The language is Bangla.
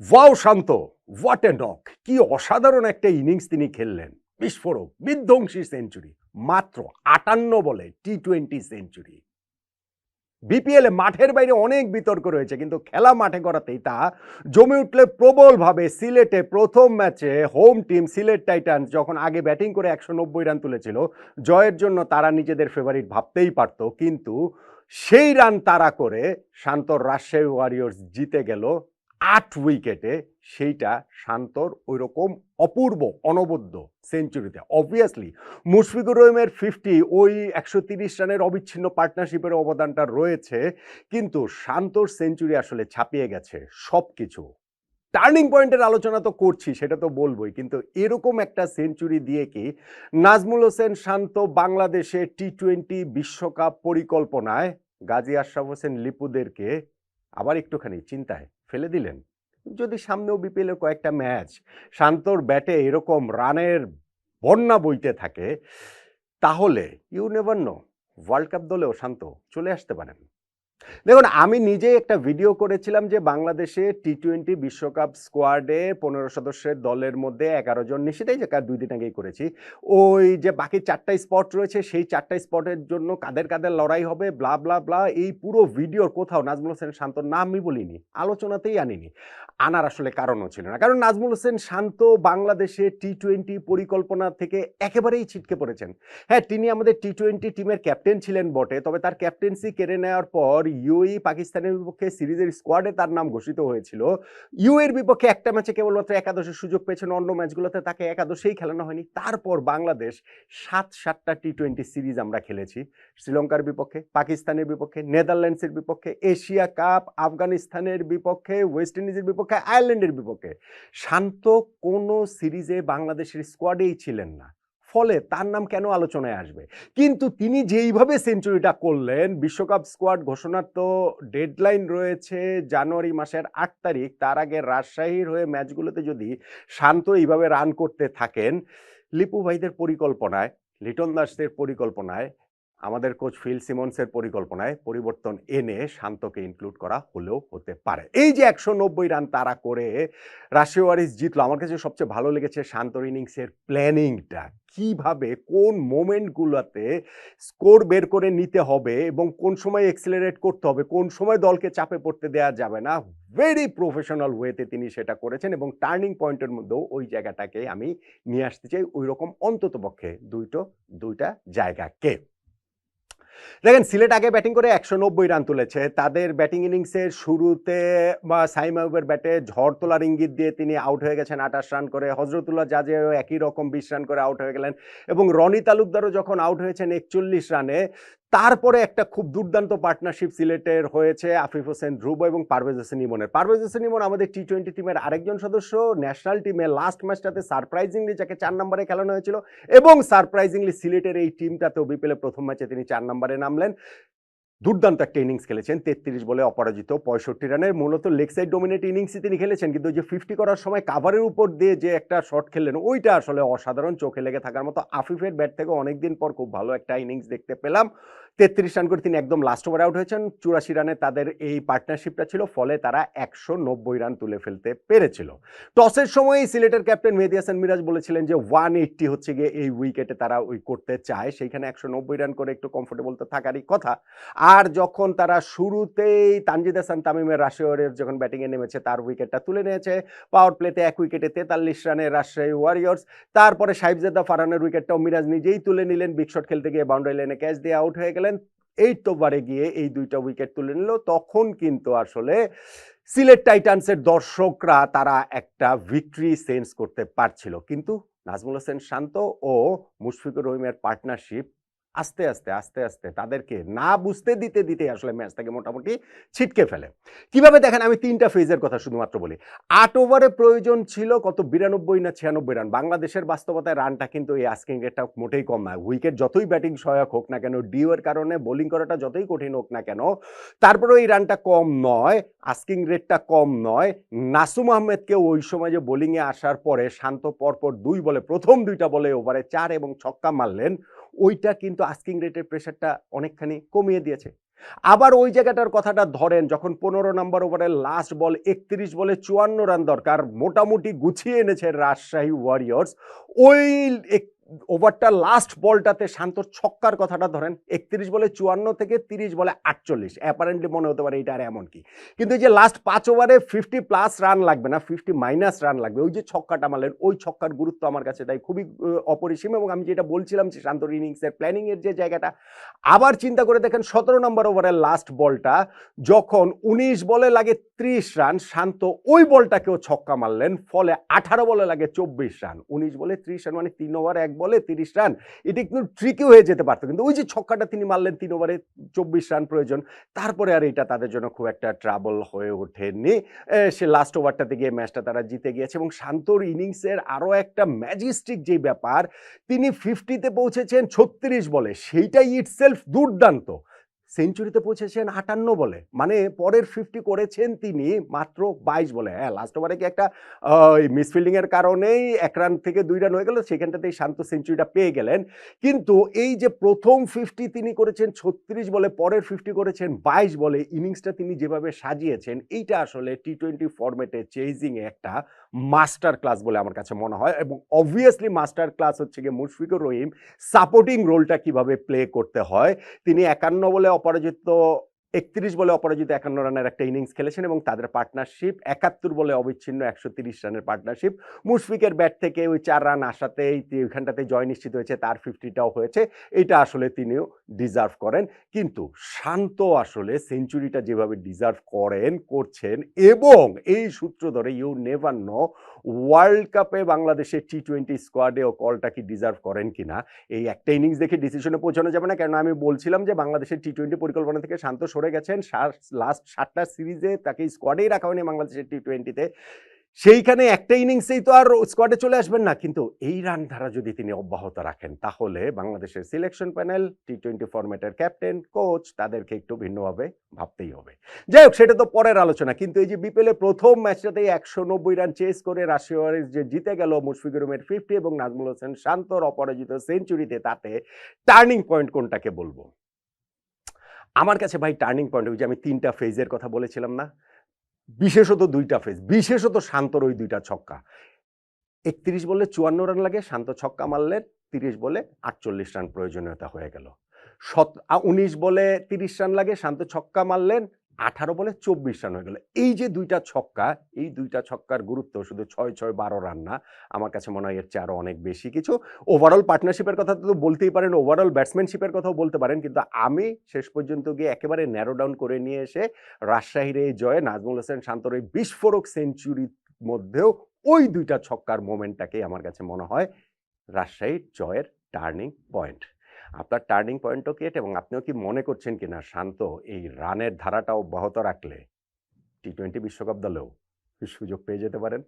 Wow, Shanto. What a knock কি অসাধারণ একটা ইনিংস তিনি খেললেন। বিস্ফোরক, বিধ্বংসী সেঞ্চুরি মাত্র আটান্ন বলে টি টোয়েন্টি সেঞ্চুরি বিপিএলে মাঠের বাইরে অনেক বিতর্ক রয়েছে, কিন্তু খেলা মাঠে করাতেই তা জমে উঠলে প্রবলভাবে সিলেটে প্রথম ম্যাচে হোম টিম সিলেট টাইটান্স যখন আগে ব্যাটিং করে একশো নব্বই রান তুলেছিল, জয়ের জন্য তারা নিজেদের ফেভারিট ভাবতেই পারত, কিন্তু সেই রান তারা করে শান্তর রাজশাহী ওয়ারিয়র্স জিতে গেল আট উইকেটে সেইটা শান্তর ওই রকম অপূর্ব, অনবদ্য সেঞ্চুরিতে অবভিয়াসলি মুশফিকুর রহিমের ফিফটি ওই একশো তিরিশ রানের অবিচ্ছিন্ন পার্টনারশিপের অবদানটা রয়েছে, কিন্তু শান্তর সেঞ্চুরি আসলে ছাপিয়ে গেছে সব কিছু টার্নিং পয়েন্টের আলোচনা তো করছি, সেটা তো বলবোই, কিন্তু এরকম একটা সেঞ্চুরি দিয়ে কি নাজমুল হোসেন শান্ত বাংলাদেশে টি টোয়েন্টি বিশ্বকাপ পরিকল্পনায়, গাজী আশরাফ হোসেন লিপুদেরকে আবার একটুখানি চিন্তায় ফেলে দিলেন। যদি সামনেও বিপিএলের কয়েকটা ম্যাচ শান্তর ব্যাটে এরকম রানের বন্যা বইতে থাকে, তাহলে ইউ নো ওয়ার্ল্ড কাপ দলেও শান্ত চলে আসতে পারেন। দেখুন, আমি নিজেই একটা ভিডিও করেছিলাম যে বাংলাদেশে টি টোয়েন্টি বিশ্বকাপ স্কোয়াডে পনেরো সদস্যের দলের মধ্যে এগারো জন নিশ্চিতই যে দুই দিন আগেই করেছি। ওই যে বাকি চারটা স্পট রয়েছে, সেই চারটা স্পটের জন্য কাদের কাদের লড়াই হবে ব্লা ব্লা ব্লা এই পুরো ভিডিওর কোথাও নাজমুল হোসেন শান্তর নাম আমি বলিনি, আলোচনাতেই আনিনি। আনার আসলে কারণও ছিল না, কারণ নাজমুল হোসেন শান্ত বাংলাদেশে টি টোয়েন্টি পরিকল্পনা থেকে একেবারেই ছিটকে পড়েছেন। হ্যাঁ তিনি আমাদের টি টোয়েন্টি টিমের ক্যাপ্টেন ছিলেন বটে, তবে তার ক্যাপ্টেন্সি কেড়ে নেওয়ার পর ইউই পাকিস্তানের বিপক্ষে সিরিজের স্কোয়াডে তার নাম ঘোষিত হয়েছিল। ইউ এর বিপক্ষে একটা ম্যাচে কেবলমাত্র একাদশের সুযোগ পেয়েছেন অন্য ম্যাচগুলোতে, তাকে একাদশেই খেলানো হয়নি। তারপর বাংলাদেশ সাত সাতটা টি টোয়েন্টি সিরিজ আমরা খেলেছি। শ্রীলঙ্কার বিপক্ষে, পাকিস্তানের বিপক্ষে, নেদারল্যান্ডসের বিপক্ষে, এশিয়া কাপ, আফগানিস্তানের বিপক্ষে, ওয়েস্ট ইন্ডিজের বিপক্ষে, আয়ারল্যান্ডের বিপক্ষে। শান্ত কোনো সিরিজে বাংলাদেশের স্কোয়াডেই ছিলেন না। ফলে তার নাম কেন আলোচনায় আসবে? কিন্তু তিনি যেইভাবে সেঞ্চুরিটা করলেন, বিশ্বকাপ স্কোয়াড ঘোষণার তো ডেডলাইন রয়েছে জানুয়ারি মাসের আট তারিখ। তার আগে রাজশাহীর হয়ে ম্যাচগুলোতে যদি শান্ত এইভাবে রান করতে থাকেন, লিপু ভাইদের পরিকল্পনায়, লিটন দাসদের পরিকল্পনায় আমাদের কোচ ফিল সিমন্সের পরিকল্পনায় পরিবর্তন এনে শান্তকে ইনক্লুড করা হলেও হতে পারে। এই যে একশো নব্বই রান তারা করে রাশিয়া ওয়ারিস জিতলো। আমার কাছে সবচেয়ে ভালো লেগেছে শান্তর ইনিংসের প্ল্যানিংটা। কীভাবে, কোন মোমেন্টগুলোতে স্কোর বের করে নিতে হবে এবং কোন সময় এক্সিলারেট করতে হবে, কোন সময় দলকে চাপে পড়তে দেওয়া যাবে না ভেরি প্রফেশনাল ওয়েতে তিনি সেটা করেছেন এবং টার্নিং পয়েন্টের মধ্যেও ওই জায়গাটাকে আমি নিয়ে আসতে চাই। ওই রকম অন্তত পক্ষে দুইটো, দুইটা জায়গাকে। দেখেন, সিলেট আগে ব্যাটিং করে একশো নব্বই রান তুলেছে। তাদের ব্যাটিং ইনিংসের শুরুতে বা আহবের ব্যাটে ঝড় তোলার ইঙ্গিত দিয়ে তিনি আউট হয়ে গেছেন আঠাশ রান করে। হজরতুল্লাহ জাজেও একই রকম বিশ রান করে আউট হয়ে গেলেন এবং রনি তালুকদারও যখন আউট হয়েছেন একচল্লিশ রানে তারপরে একটা খুব দুর্দান্ত পার্টনারশিপ সিলেটের হয়েছে আফিফ হোসেন ধ্রুব এবং পারভেজ হোসেন ইমনের। পারভেজ হোসেন ইমন আমাদের টি টোয়েন্টি টিমের আরেকজন সদস্য ন্যাশনাল টিমে লাস্ট ম্যাচটাতে সারপ্রাইজিংলি যাকে চার নম্বরে খেলানো হয়েছিল এবং সারপ্রাইজিংলি সিলেটের এই টিমটাতেও বিপেলে প্রথম ম্যাচে তিনি চার নম্বরে নামলেন। দুর্দান্ত একটা ইনিংস খেলেছেন, তেত্রিশ বলে অপরাজিত, পঁয়ষট্টি রানের মূলত লেগ সাইড ডোমিনেট ইনিংসই তিনি খেলেছেন, কিন্তু যে ফিফটি করার সময় কাভারের উপর দিয়ে যে একটা শট খেললেন, ওইটা আসলে অসাধারণ চোখে লেগে থাকার মতো আফিফের ব্যাট থেকে অনেকদিন পর খুব ভালো একটা ইনিংস দেখতে পেলাম। তেত্রিশ রান করে তিনি একদম লাস্ট ওভার আউট হয়েছেন, চুরাশি রানে তাদের এই পার্টনারশিপটা ছিল, ফলে তারা একশো নব্বই রান তুলে ফেলতে পেরেছিল। টসের সময় সিলেটের ক্যাপ্টেন মেহেদি হাসান মিরাজ বলেছিলেন যে ওয়ান এইট্টি হচ্ছে গিয়ে এই উইকেটে তারা ওই করতে চায়, সেইখানে একশো নব্বই রান করে একটু কমফোর্টেবল তো থাকারই কথা। আর যখন তারা শুরুতেই তানজিদ হাসান তামিমের রাশিয়ারের যখন ব্যাটিংয়ে নেমেছে, তার উইকেটটা তুলে নিয়েছে। পাওয়ার প্লেতে এক উইকেটে তেতাল্লিশ রানে রাজশাহী ওয়ারিয়র্স তারপরে সাহেবজাদা ফারানের উইকেটটাও মিরাজ নিজেই তুলে নিলেন। বিগ শট খেলতে গিয়ে বাউন্ডারি লাইনে ক্যাচ দিয়ে আউট হয়ে গেলেন। এইট ওভারে গিয়ে এই দুইটা উইকেট তুলে নিল। তখন কিন্তু আসলে সিলেট টাইটান্সের দর্শকরা তারা একটা ভিক্টরি সেন্স করতে পারছিল। কিন্তু নাজমুল হোসেন শান্ত ও মুশফিকুর রহিমের পার্টনারশিপ আস্তে আস্তে আস্তে আস্তে তাদেরকে না বুঝতে, দিতে দিতে আসলে ম্যাচটাকে মোটামুটি ছিটকে ফেলে। কীভাবে দেখেন? আমি তিনটা ফেজের কথা শুধুমাত্র বলি। আট ওভারে প্রয়োজন ছিল কত বিরানব্বই না ছিয়ানব্বই রান বাংলাদেশের বাস্তবতায় রানটা কিন্তু এই আস্কিং রেটটা মোটেই কম নয় উইকেট যতই ব্যাটিং সহায়ক হোক না কেন ডিউ এর কারণে বোলিং করাটা যতই কঠিন হোক না কেন, তারপরেও এই রানটা কম নয় আস্কিং রেটটা কম নয়। নাসুম আহমেদকে ওই সময় যে বোলিংয়ে আসার পরে শান্ত পরপর দুই বলে, প্রথম দুইটা বলে ওভারে চার এবং ছক্কা মারলেন। ওইটা কিন্তু আস্কিং রেটের প্রেশারটা অনেকখানি কমিয়ে দিয়েছে। আবার ওই জায়গাটার কথাটা ধরেন, যখন পনেরো নম্বর ওভারের লাস্ট বল একত্রিশ বলে চুয়ান্ন রান দরকার, মোটামুটি গুছিয়ে এনেছে রাজশাহী ওয়ারিয়র্স ওই এক- ওভারটা লাস্ট বলটাতে শান্তর ছক্কার কথাটা ধরেন, একত্রিশ বলে চুয়ান্ন থেকে তিরিশ বলে আটচল্লিশ। অ্যাপারেন্টলি মনে হতে পারে এটা আর এমন কি। কিন্তু এই যে লাস্ট পাঁচ ওভারে ফিফটি প্লাস রান লাগবে না ফিফটি মাইনাস রান লাগবে। ওই যে ছক্কাটা মারলেন ওই ছক্কার গুরুত্ব আমার কাছে তাই খুবই অপরিসীম এবং আমি যেটা বলছিলাম যে শান্তর ইনিংসের প্ল্যানিংয়ের যে জায়গাটা, আবার চিন্তা করে দেখেন সতেরো নম্বর ওভারের লাস্ট বলটা, যখন উনিশ বলে লাগে ত্রিশ রান শান্ত ওই বলটাকেও ছক্কা মারলেন, ফলে আঠারো বলে লাগে চব্বিশ রান উনিশ বলে ত্রিশ রান মানে তিন ওভার এক বলে তিরিশ রান, এটা একটু ট্রিকি হয়ে যেতে পারতো। কিন্তু ওই যে ছক্কাটা তিনি মারলেন তিন ওভারে চব্বিশ রান প্রয়োজন, তারপরে আর এটা তাদের জন্য খুব একটা ট্রাবল হয়ে ওঠেনি। সে লাস্ট ওভারটাতে গিয়ে ম্যাচটা তারা জিতে গিয়েছে এবং শান্তর ইনিংসের আরও একটা ম্যাজিস্টিক যে ব্যাপার, তিনি ফিফটিতে পৌঁছেছেন ছত্রিশ বলে, সেইটাই ইটসেলফ দুর্দান্ত। সেঞ্চুরিতে পৌঁছেছেন আটান্ন বলে। মানে পরের ফিফটি করেছেন তিনি মাত্র বাইশ বলে। হ্যাঁ লাস্ট ওভারে কি একটা মিসফিল্ডিং এর কারণেই এক রান থেকে দুই রান হয়ে গেল, সেখানটাতেই শান্ত সেঞ্চুরিটা পেয়ে গেলেন। কিন্তু এই যে প্রথম ফিফটি তিনি করেছেন ছত্রিশ বলে, পরের ফিফটি করেছেন বাইশ বলে ইনিংসটা তিনি যেভাবে সাজিয়েছেন, এইটা আসলে টি টোয়েন্টি ফরম্যাটে চেজিংয়ে একটা মাস্টার ক্লাস বলে আমার কাছে মনে হয় এবং অবভিয়াসলি মাস্টার ক্লাস হচ্ছে গিয়ে মুশফিকুর রহিম সাপোর্টিং রোলটা কীভাবে প্লে করতে হয়, তিনি একান্ন বলে অপরাজিত একত্রিশ বলে অপরাজিত একান্ন রানের একটা ইনিংস খেলেছেন এবং তাদের পার্টনারশিপ একাত্তর বলে অবিচ্ছিন্ন একশো তিরিশ রানের পার্টনারশিপ। মুশফিকের ব্যাট থেকে ওই চার রান আসাতেই ওইখানটাতে জয় নিশ্চিত হয়েছে, তার ফিফটিটাও হয়েছে। এটা আসলে তিনিও ডিজার্ভ করেন। কিন্তু শান্ত আসলে সেঞ্চুরিটা যেভাবে ডিজার্ভ করেন, করছেন এবং এই সূত্র ধরে ইউ নেভার নো ওয়ার্ল্ড কাপে বাংলাদেশের টি টোয়েন্টি স্কোয়াডে ও কলটা কি ডিজার্ভ করেন কিনা, এই একটা ইনিংস দেখে ডিসিশনে পৌঁছানো যাবে না। কেন আমি বলছিলাম যে বাংলাদেশের টি টোয়েন্টি পরিকল্পনা থেকে শান্ত সরে গেছেন লাস্ট সাতটা সিরিজে তাকে স্কোয়াডেই রাখা হয়নি বাংলাদেশের টি টোয়েন্টিতে সেইখানে একটা ইনিংসেই তো আর স্কোয়াডে চলে আসবেন না। কিন্তু এই রান ধারা যদি তিনি অব্যাহত রাখেন, তাহলে বাংলাদেশের সিলেকশন প্যানেল টি টোয়েন্টি ফরম্যাটের ক্যাপ্টেন কোচ তাদেরকে একটু ভিন্নভাবে ভাবতেই হবে। যাই হোক, সেটা তো পরের আলোচনা। কিন্তু এই যে বিপিএল প্রথম ম্যাচটাতেই একশো নব্বই রান চেস করে রাশিয়া ওয়ারিস যে জিতে গেল মুশফিকুর রহমের ফিফটি এবং নাজমুল হোসেন শান্তর অপরাজিত সেঞ্চুরিতে তাতে টার্নিং পয়েন্ট কোনটাকে বলব? আমার কাছে ভাই টার্নিং পয়েন্ট যে আমি তিনটা ফেজের কথা বলেছিলাম না, বিশেষত দুইটা ফেজ বিশেষত শান্তর ওই দুইটা ছক্কা। একত্রিশ বলে চুয়ান্ন রান লাগে, শান্ত ছক্কা মারলে তিরিশ বলে আটচল্লিশ রান প্রয়োজনীয়তা হয়ে গেল। সত উনিশ বলে তিরিশ রান লাগে, শান্ত ছক্কা মারলেন আঠারো বলে চব্বিশ রান হয়ে গেল। এই যে দুইটা ছক্কা, এই দুইটা ছক্কার গুরুত্ব, শুধু ছয় ছয়, বারো রান না, আমার কাছে মনে হয় এর চেয়ে আরও অনেক বেশি। কিছু ওভারঅল পার্টনারশিপের কথা তো বলতেই পারেন ওভারঅল ব্যাটসম্যানশিপের কথাও বলতে পারেন, কিন্তু আমি শেষ পর্যন্ত গিয়ে একেবারে ন্যারো ডাউন করে নিয়ে এসে রাজশাহীর এই জয়ে নাজমুল হোসেন শান্তর এই বিস্ফোরক সেঞ্চুরির মধ্যেও ওই দুইটা ছক্কার মোমেন্টটাকেই আমার কাছে মনে হয় রাজশাহীর জয়ের টার্নিং পয়েন্ট আপনার টার্নিং পয়েন্টও কি এটা এবং আপনিও কি মনে করছেন কি না শান্ত, এই রানের ধারাটাও অব্যাহত রাখলে টি টোয়েন্টি বিশ্বকাপ দলেও সুযোগ পেয়ে যেতে পারেন।